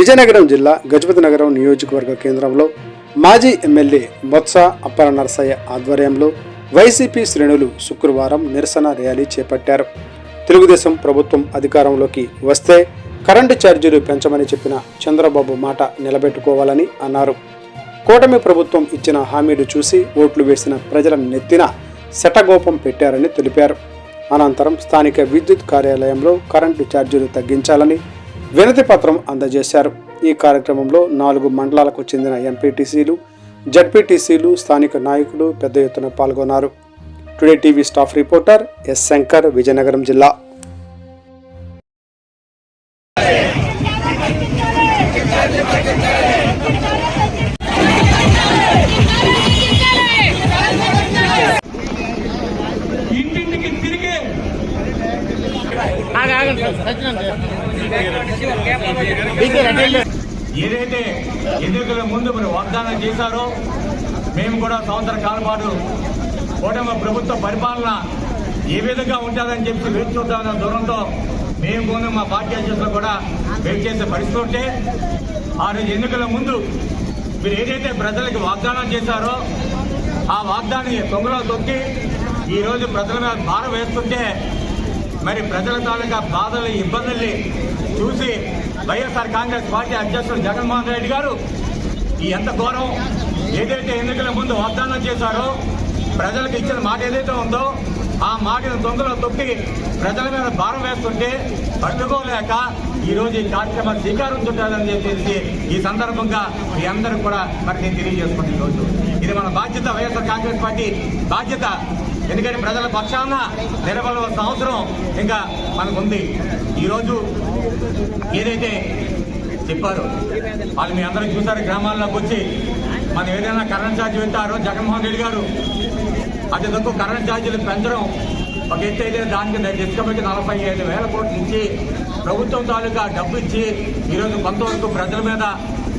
విజయనగరం జిల్లా గజపతి నగరం నియోజకవర్గ కేంద్రంలో మాజీ ఎమ్మెల్యే బొత్స అప్పర నరసయ్య ఆధ్వర్యంలో వైసీపీ శ్రేణులు శుక్రవారం నిరసన ర్యాలీ చేపట్టారు. తెలుగుదేశం ప్రభుత్వం అధికారంలోకి వస్తే కరెంటు ఛార్జీలు పెంచమని చెప్పిన చంద్రబాబు మాట నిలబెట్టుకోవాలని అన్నారు. కూటమి ప్రభుత్వం ఇచ్చిన హామీలు చూసి ఓట్లు వేసిన ప్రజల నెత్తిన శటగోపం పెట్టారని తెలిపారు. అనంతరం స్థానిక విద్యుత్ కార్యాలయంలో కరెంటు ఛార్జీలు తగ్గించాలని వినతి పత్రం అందజేశారు. ఈ కార్యక్రమంలో నాలుగు మండలాలకు చెందిన ఎంపీటీసీలు జడ్పీటీసీలు స్థానిక నాయకులు పెద్ద ఎత్తున పాల్గొన్నారు. Today TV staff reporter S Shankar Vizianagaram జిల్లా. ఏదైతే ఎన్నికల ముందు మీరు వాగ్దానం చేశారో మేము కూడా సంవత్సర కాలం పాటు కూటమి ప్రభుత్వ పరిపాలన ఏ విధంగా ఉంటుందని చెప్పి వేచి చూద్దామన్న దూరంతో మేము కూడా మా పార్టీ అధ్యక్షులు కూడా వెయిట్ చేసే పరిస్థితి ఉంటే ఆ రోజు ఎన్నికల ముందు మీరు ఏదైతే ప్రజలకు వాగ్దానం చేశారో ఆ వాగ్దాన్ని తొంగలో తొక్కి ఈరోజు ప్రజల మీద భారం వేస్తుంటే మరి ప్రజల తాలూకా బాధలు ఇబ్బందుల్ని చూసి వైఎస్ఆర్ కాంగ్రెస్ పార్టీ అధ్యక్షుడు జగన్మోహన్ రెడ్డి గారు ఈ ఎంత ఘోరం ఏదైతే ఎన్నికల ముందు వాగ్దానం చేశారో ప్రజలకు ఇచ్చిన మాట ఏదైతే ఉందో ఆ మాటను దొంగలో తొక్కి ప్రజల మీద భారం వేస్తుంటే పట్టుకోలేక ఈ రోజు ఈ కార్యక్రమం శ్రీకారం చుట్టాలని చెప్పేసి ఈ సందర్భంగా మీ అందరూ కూడా మరి నేను తెలియజేసుకుంటాను ఈరోజు ఇది మన బాధ్యత వైఎస్ఆర్ కాంగ్రెస్ పార్టీ బాధ్యత. ఎందుకంటే ప్రజల పక్షాన నిలబడవలసిన అవసరం ఇంకా మనకుంది. ఈరోజు ఏదైతే చెప్పారు వాళ్ళు మీ అందరూ చూసారు గ్రామాల్లోకి వచ్చి మనం ఏదైనా కరెంట్ ఛార్జ్ పెడతారో జగన్మోహన్ రెడ్డి గారు అతి తక్కువ కరెంట్ ఛార్జీలు పెంచడం ఒక ఎత్తు అయితే దానికి డిస్కబెట్టి నలభై ఐదు వేల కోట్లు ఇచ్చి ప్రభుత్వం తాలూకా డబ్బు ఇచ్చి ఈరోజు కొంతవరకు ప్రజల మీద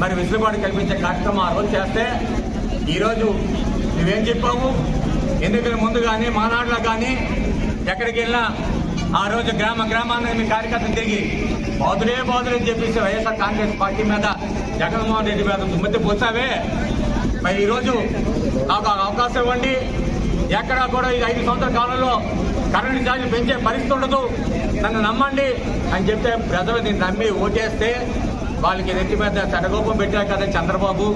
మరి వెసులుబాటు కల్పించే కార్యక్రమం ఆ రోజు చేస్తే ఈరోజు నువ్వేం చెప్పావు? ఎన్నికల ముందు కానీ మానాడులో కానీ ఎక్కడికి వెళ్ళినా ఆ రోజు గ్రామ గ్రామాన్ని మీ కార్యకర్తలు తిరిగి బాదులే బాదులే అని చెప్పేసి వైఎస్ఆర్ కాంగ్రెస్ పార్టీ మీద జగన్మోహన్ రెడ్డి మీద దుమ్మెత్తి పోసావే. మరి ఈరోజు నాకు అవకాశం ఇవ్వండి. ఎక్కడా కూడా ఈ ఐదు సంవత్సరాల కాలంలో కరెంటు ఛార్జీలు పెంచే పరిస్థితి ఉండదు. నన్ను నమ్మండి అని చెప్తే ప్రజలు నేను నమ్మి ఓటేస్తే వాళ్ళకి నెత్తి మీద చెడగోపం పెట్టారు కదా చంద్రబాబు.